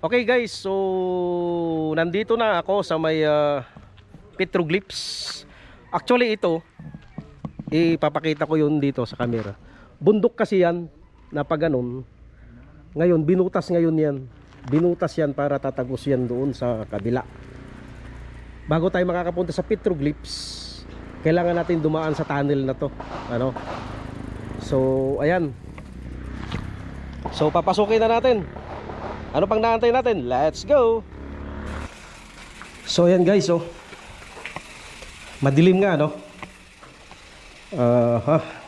Okay guys, so nandito na ako sa may uh, petroglyphs. Actually ito, ipapakita ko yun dito sa camera. Bundok kasi yan na pag. Ngayon, binutas ngayon yan. Binutas yan para tatagos yan doon sa kabila. Bago tayo makakapunta sa petroglyphs, kailangan natin dumaan sa tunnel na to. Ano? So, ayan. So, papasukin na natin. Ano pang naantay natin? Let's go! So ayan guys, oh. Madilim nga, no? Ah, ha.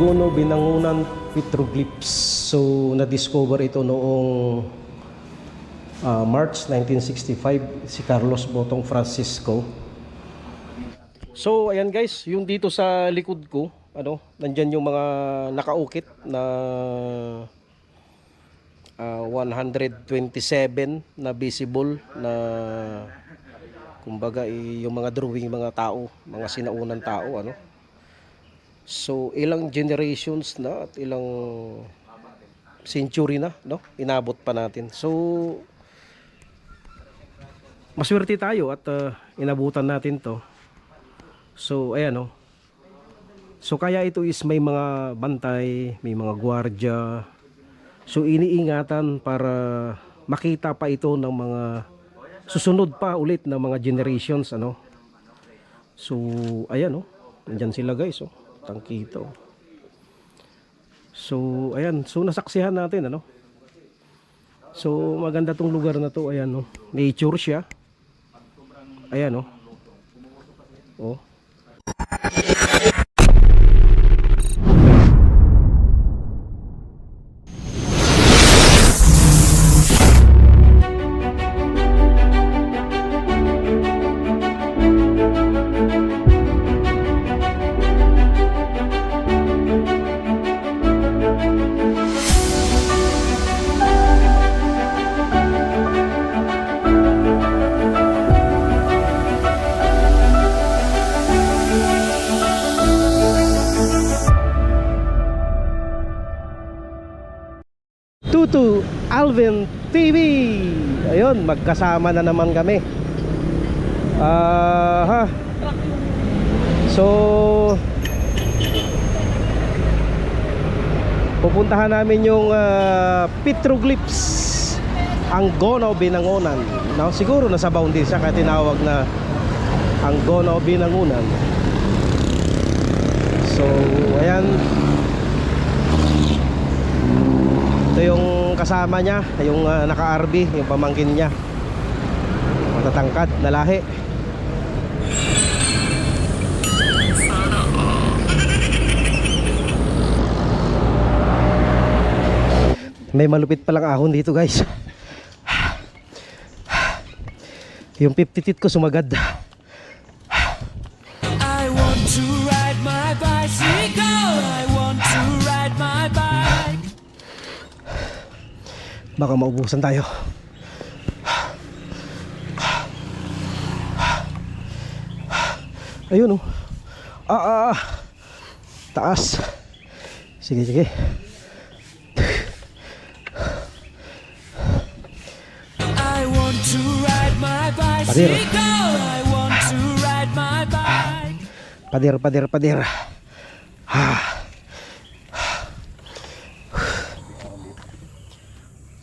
Ang Gono Binangunan Petroglyphs. So, na-discover ito noong ah, March 1965 si Carlos Botong Francisco. So, ayan guys, yung dito sa likod ko, ano, nandyan yung mga nakaukit na ah, 127 na visible na kumbaga eh, yung mga drawing mga tao, mga sinaunang tao, ano. So, ilang generations na at ilang century na, no? Inabot pa natin. So, maswerte tayo at uh, inabutan natin to. So, ayan, no? So, kaya ito is may mga bantay, may mga gwardya. So, iniingatan para makita pa ito ng mga susunod pa ulit ng mga generations, ano? So, ayan, no? Nandyan sila, guys, oh tangkito. So, ayan. So, nasaksihan natin, ano? So, maganda tong lugar na to. Ayan, no? Nature siya. Ayan, no? Oh. Magkasama na naman kami. Ah, ha. So Pupuntahan namin yung ah, petroglyphs ang Gono Binangonan. No, siguro nasa boundary siya kaya tinawag na ang Gono Binangonan. So, ayan. Ito yung kasama niya yung ah, uh, naka-RV yung pamangkin niya. Matatangkad na lahi may malupit palang ahon dito guys. Yung 50 feet ko sumagad. Baka maubusan tayo. Ayun oh. Ah, ah, ah. Taas. Sige, sige. I want to ride my bicycle. I want to ride my bike. Pader, pader, pader. Ah.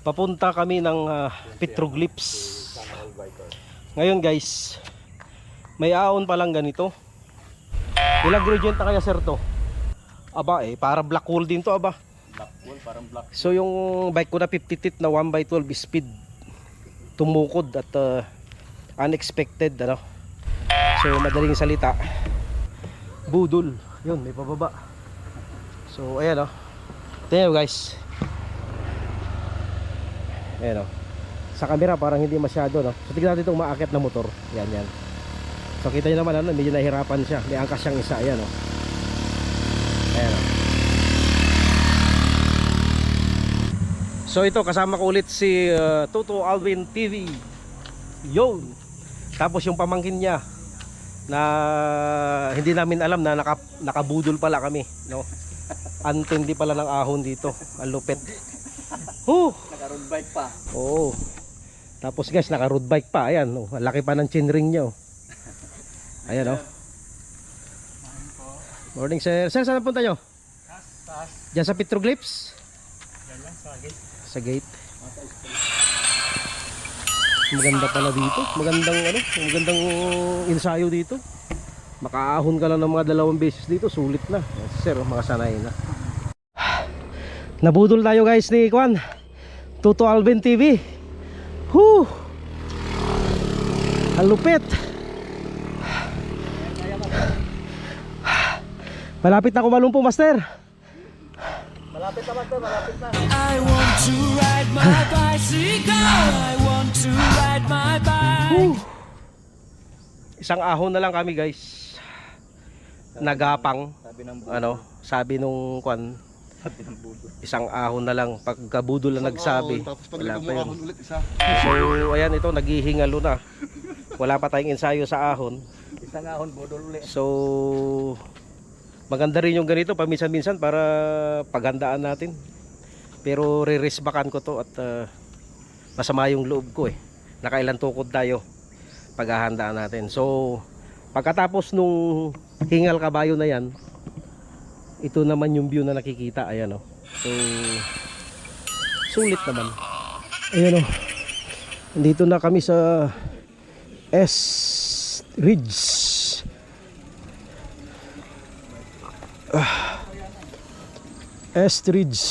Papunta kami ng ah, Petroglyphs. Ngayon guys, may aon pa lang ganito. Ilang gradient na kaya sir to? Aba eh, para black hole din to aba. Black wall, parang black. So yung bike ko na 50 tit na 1 by 12 speed tumukod at uh, unexpected ano. So madaling salita. Budol. Yun, may pababa. So ayan oh. Tingnan guys. Ayan oh. Sa camera parang hindi masyado no. So tignan natin itong maakyat na motor. Yan yan. So kita nyo naman ano, medyo nahirapan siya. May angkas siyang isa. Ayan oh. Ayan oh. So ito kasama ko ulit si uh, Toto Alvin TV. Yun. Tapos yung pamangkin niya na hindi namin alam na naka, nakabudol pala kami, no. Antindi pala ng ahon dito. Ang lupit. Huh. Bike pa. Oo. Tapos guys, naka road bike pa. Ayan, oh. Laki pa ng chinring niya. Oh. Ayan, oh. Morning, sir. Sir, saan punta nyo? Diyan sa Petroglyphs? Yan lang sa gate. sa gate. Maganda pala dito. Magandang ano, magandang ensayo dito. Makaahon ka lang ng mga dalawang beses dito, sulit na. Sir, makasanay na. Nabudol tayo guys ni Kwan. Tuto Alvin TV. Whew! Ang lupit. Malapit na kumalumpo, master. Malapit naman to, malapit na. I want to ride my bicycle. I want to ride my bike. Whew. Isang ahon na lang kami guys. Nagapang. Sabi ng. Ano, sabi nung kwan, Sabi ng budo. isang ahon na lang. Pagkabudol na nagsabi. tapos pag Wala pa yun. ulit isa. So, ayan ito, naghihingalo na. Wala pa tayong ensayo sa ahon. Isang ahon, budol ulit. So, maganda rin yung ganito paminsan-minsan para paghandaan natin. Pero re-resbakan ko to at uh, masama yung loob ko eh. Nakailan tukod tayo paghahandaan natin. So, pagkatapos nung hingal kabayo na yan, ito naman yung view na nakikita. Ayan o. So, sulit naman. Ayan o. Dito na kami sa S Ridge. Ah. Estridge.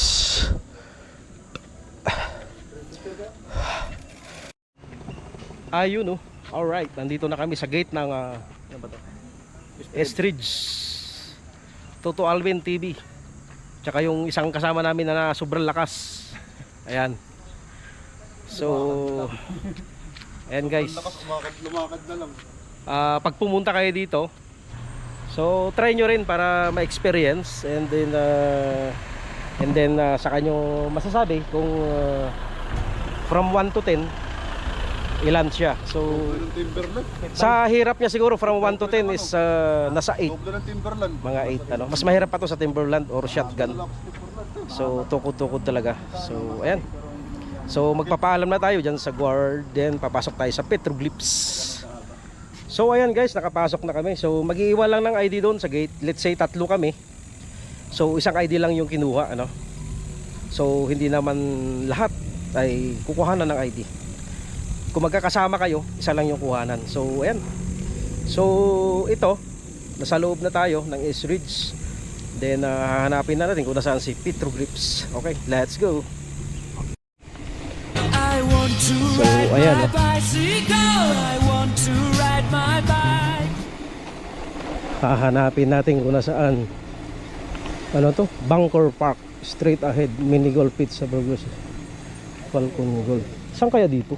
Ayun oh. Alright, nandito na kami sa gate ng uh, ano to? Estridge. Toto Alvin TV. Tsaka yung isang kasama namin na, na sobrang lakas. Ayan. So, ayan guys. Lumakad, na lang. Ah, pag pumunta kayo dito, so try nyo rin para ma-experience and then uh, and then uh, sa kanyo masasabi kung uh, from 1 to 10 ilan siya. So Timberland. sa hirap niya siguro from 1 to 10 is uh, nasa 8, Doble ng Timberland. mga 8 ano. Mas mahirap pa to sa Timberland or shotgun. Timberland. So tukod-tukod talaga. So ayan. So magpapaalam na tayo diyan sa guard then papasok tayo sa Petroglyphs. So ayan guys, nakapasok na kami. So mag-iiwan lang ng ID doon sa gate. Let's say tatlo kami. So isang ID lang yung kinuha ano. So hindi naman lahat ay kukuhanan ng ID. Kung magkakasama kayo, isa lang yung kuhanan. So ayan. So ito, nasa loob na tayo ng East Ridge. Then uh, na natin kung nasaan si Petroglyphs. Okay, let's go. So, ayan, bike. Hahanapin natin kung nasaan. Ano to? Bunker Park. Straight ahead. Mini golf pit sa Burgos. Falcon Gold. Saan kaya dito?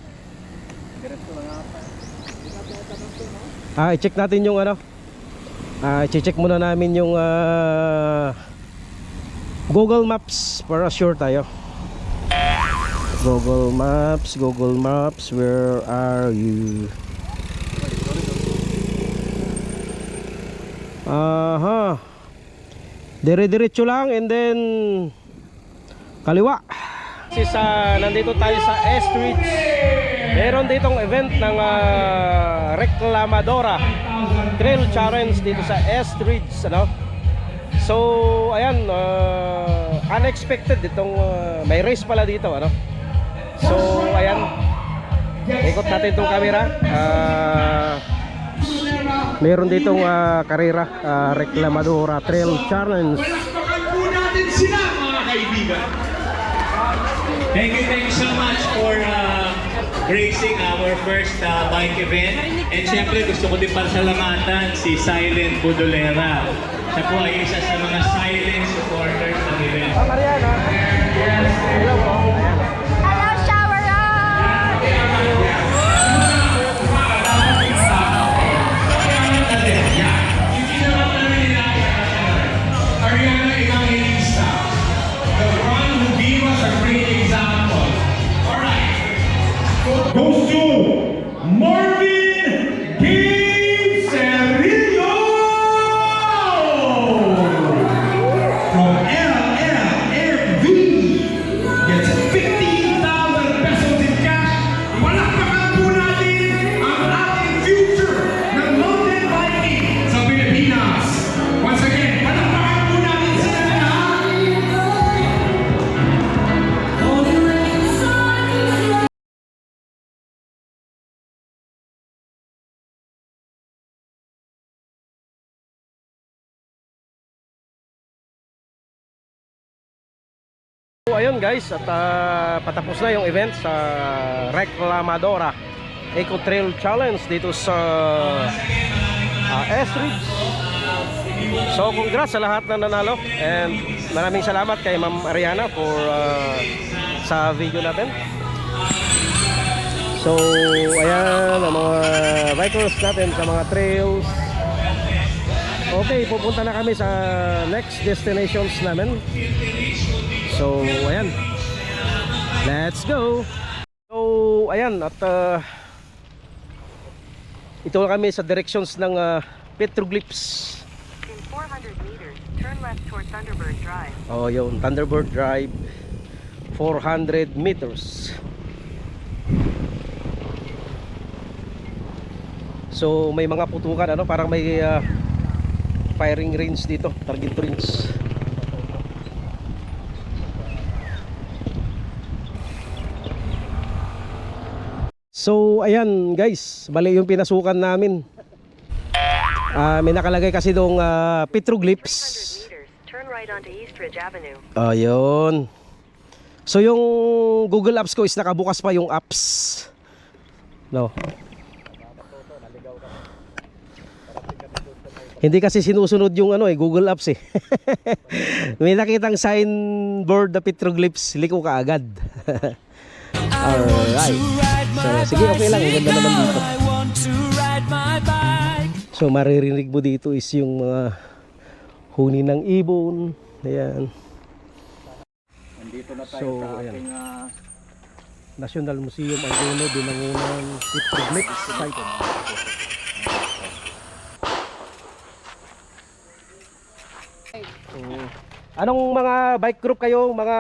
Ah, i-check natin yung ano. Ah, i-check muna namin yung ah, Google Maps para sure tayo. Google Maps, Google Maps, where are you? Aha. Dire-diretso lang and then kaliwa. Kasi sa nandito tayo sa Estridge. Meron ditong event ng ah, Reclamadora Trail Challenge dito sa Estridge, ano? So, ayan, ah, unexpected itong ah, may race pala dito, ano? So, ayan. Ikot natin itong camera. Ah, meron ditong ah, karera, ah, Reclamadora Trail Challenge. Gracing our first uh, bike event. And syempre gusto ko din pasalamatan si Silent Budolera. Siya po ay isa sa mga silent supporters ng event. Mariana. So ayun guys, at ah, patapos na yung event sa Reclamadora Eco Trail Challenge dito sa uh, Estridge. So congrats sa lahat na nanalo and maraming salamat kay Ma'am Ariana for ah, sa video natin. So ayan ang mga bikers natin sa mga trails. Okay, pupunta na kami sa next destinations namin. So, ayan. Let's go. So, ayan at uh, ito na kami sa directions ng uh, petroglyphs. In 400 meters, turn left toward Thunderbird Drive. Oh, yung Thunderbird Drive 400 meters. So, may mga putukan ano, parang may uh, firing range dito, target range. So, ayan guys, bali yung pinasukan namin. Ah, may nakalagay kasi doong uh, petroglyphs. 300 meters, turn right onto Eastridge Avenue. Ayun. So yung Google Apps ko is nakabukas pa yung apps. No. Hindi kasi sinusunod yung ano eh, Google Apps eh. May nakitang signboard na petroglyphs, liko ka agad. Alright. So, sige, okay lang. Ang ganda naman dito. So maririnig mo dito is yung mga huni ng ibon. Ayan. Nandito na tayo So, sa ating ah, National Museum Alguno Binangunan Petroglyphs Site. Anong mga bike group kayo mga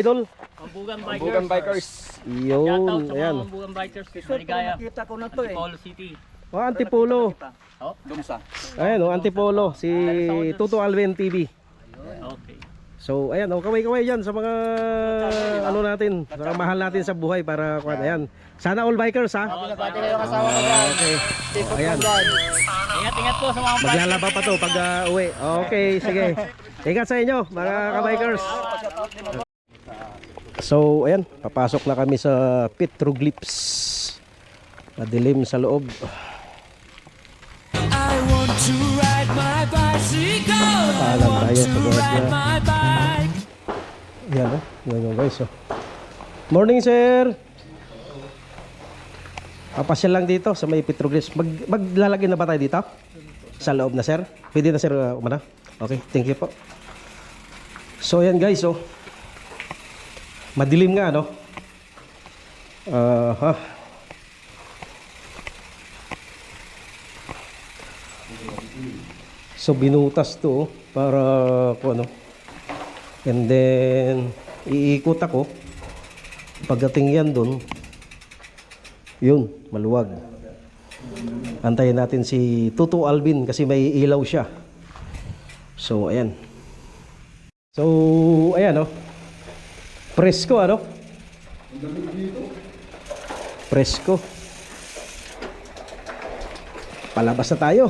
idol? Ambugan Bikers. Ambugan Bikers. Yun, ayan. Ambugan Bikers. Maligaya. Nakita ko na to eh. Antipolo City. Oh, Antipolo. Oh, Dumsa. Ayan, oh, Antipolo. Si Tuto Alvin TV. Okay. So, ayan, oh, kaway-kaway dyan sa mga ano natin, sa mga mahal natin sa buhay para kuwan. Ayan. Sana all bikers ha. Okay. Oh, ayan. Ingat, ingat po sa mga Maglalaba pa to pag ah, uwi. Okay, sige. Ingat sa inyo, mga kabikers. So, ayan, papasok na kami sa petroglyphs. Madilim sa loob. I want to ride my bicycle. Paalam tayo sa guard ride niya. my bike. Yan oh, yan yung guys oh. Morning, sir. Papasyal lang dito sa may Petroglyphs. Mag, maglalagay na ba tayo dito? Sa loob na, sir? Pwede na, sir, uh, umana? Okay, thank you po. So, yan guys, oh. Madilim nga, no? Ah, ha. So, binutas to, oh, para, kung ano. And then, iikot ako. Pagdating yan doon, yun, maluwag. Antayin natin si Tuto Alvin kasi may ilaw siya. So, ayan. So, ayan, oh. Presko, ano? Presko. Palabas na tayo.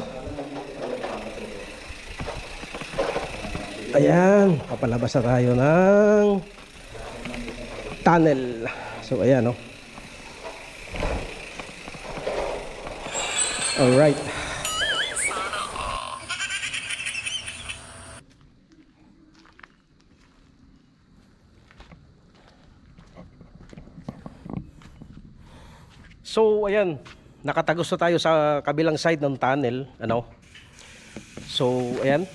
Ayan, papalabas na tayo ng tunnel. So, ayan, oh. Alright. So, ayan. Nakatagos na tayo sa kabilang side ng tunnel. Ano? So, ayan.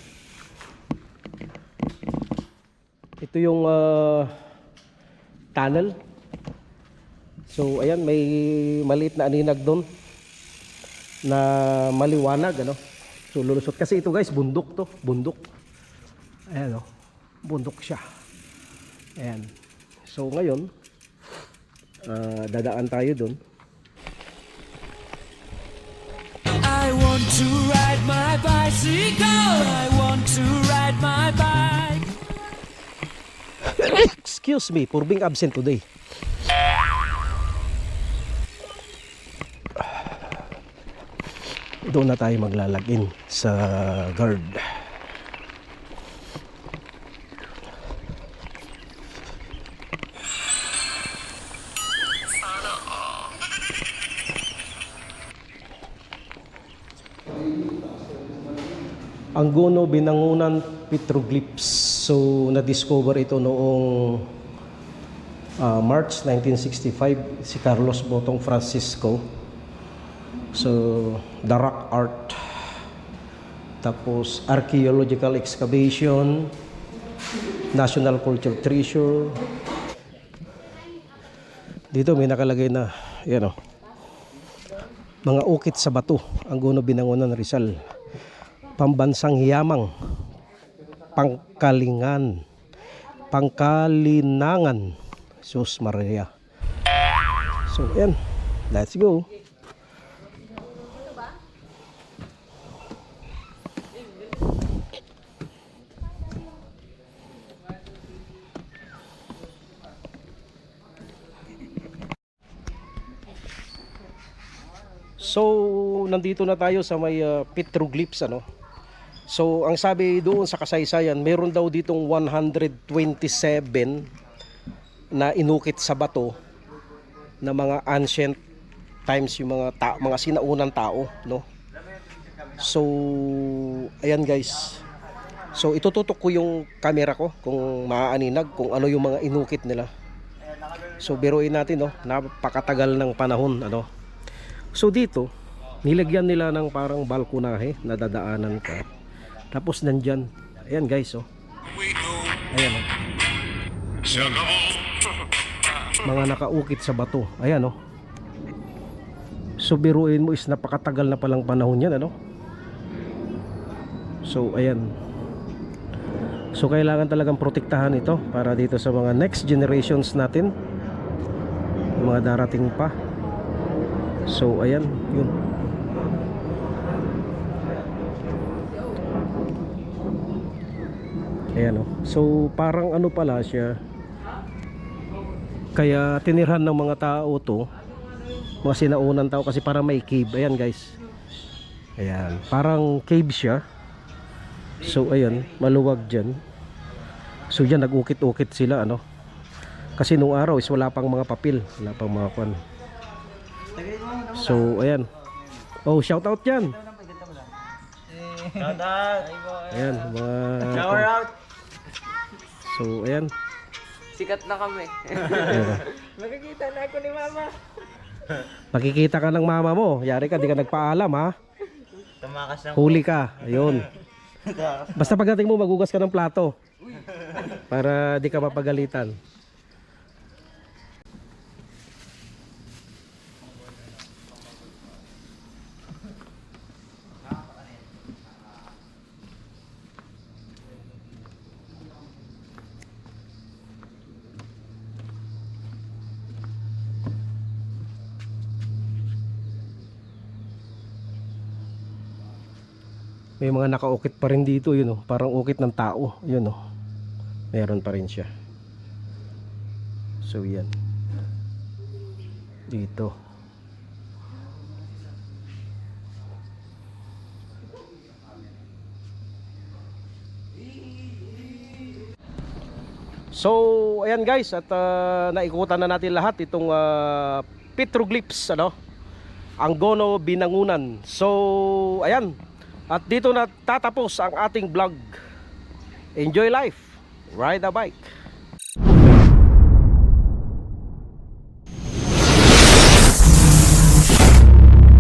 Ito yung ah, tunnel. So, ayan. May maliit na aninag doon na maliwanag ano so lulusot kasi ito guys bundok to bundok ayan oh bundok siya ayan so ngayon ah, dadaan tayo dun want to ride my bicycle. I want to ride my bike. excuse me for being absent today doon na tayo maglalagin sa guard Anggono Binangunan Petroglyphs. So, na-discover ito noong ah, March 1965 si Carlos Botong Francisco. So, the rock art. Tapos, archaeological excavation, national cultural treasure. Dito may nakalagay na, yan o, mga ukit sa bato, Anggono Binangunan Rizal pambansang hiyamang, pangkalingan, pangkalinangan, Sus Maria. So, yan. Let's go. So, nandito na tayo sa may uh, petroglyphs ano. So, ang sabi doon sa kasaysayan, meron daw ditong 127 na inukit sa bato na mga ancient times yung mga ta- mga sinaunang tao, no? So, ayan guys. So, itututok ko yung camera ko kung maaaninag kung ano yung mga inukit nila. So, biruin natin, no? Napakatagal ng panahon, ano? So dito, nilagyan nila ng parang balkonahe na dadaanan ka. Tapos nandyan, ayan guys oh. Ayan oh. Mga nakaukit sa bato. Ayan oh. So biruin mo is napakatagal na palang panahon yan ano. So ayan. So kailangan talagang protektahan ito para dito sa mga next generations natin. Yung mga darating pa. So ayan, yun. Ayan oh. So parang ano pala siya. Kaya tinirhan ng mga tao to. Mga sinaunang tao kasi para may cave. Ayan guys. Ayan, parang cave siya. So ayan, maluwag diyan. So diyan nag-ukit-ukit sila ano. Kasi nung araw is wala pang mga papel, wala pang mga kwan. So, ayan. Oh, shout out yan. Shout out! Ayan, mga... Shower out! So, ayan. Si Sikat na kami. Makikita na ako ni Mama. Makikita ka ng mama mo. Yari ka, di ka nagpaalam ha. Tumakas ng Huli ka. Ayun. Basta pagdating mo, magugas ka ng plato. Para di ka mapagalitan. May mga nakaukit pa rin dito, yun oh. Parang ukit ng tao, yun oh. Meron pa rin siya. So yan. Dito. So, ayan guys, at uh, naikutan na natin lahat itong uh, petroglyphs, ano? Anggono Binangunan. So, ayan. At dito na tatapos ang ating vlog. Enjoy life. Ride a bike.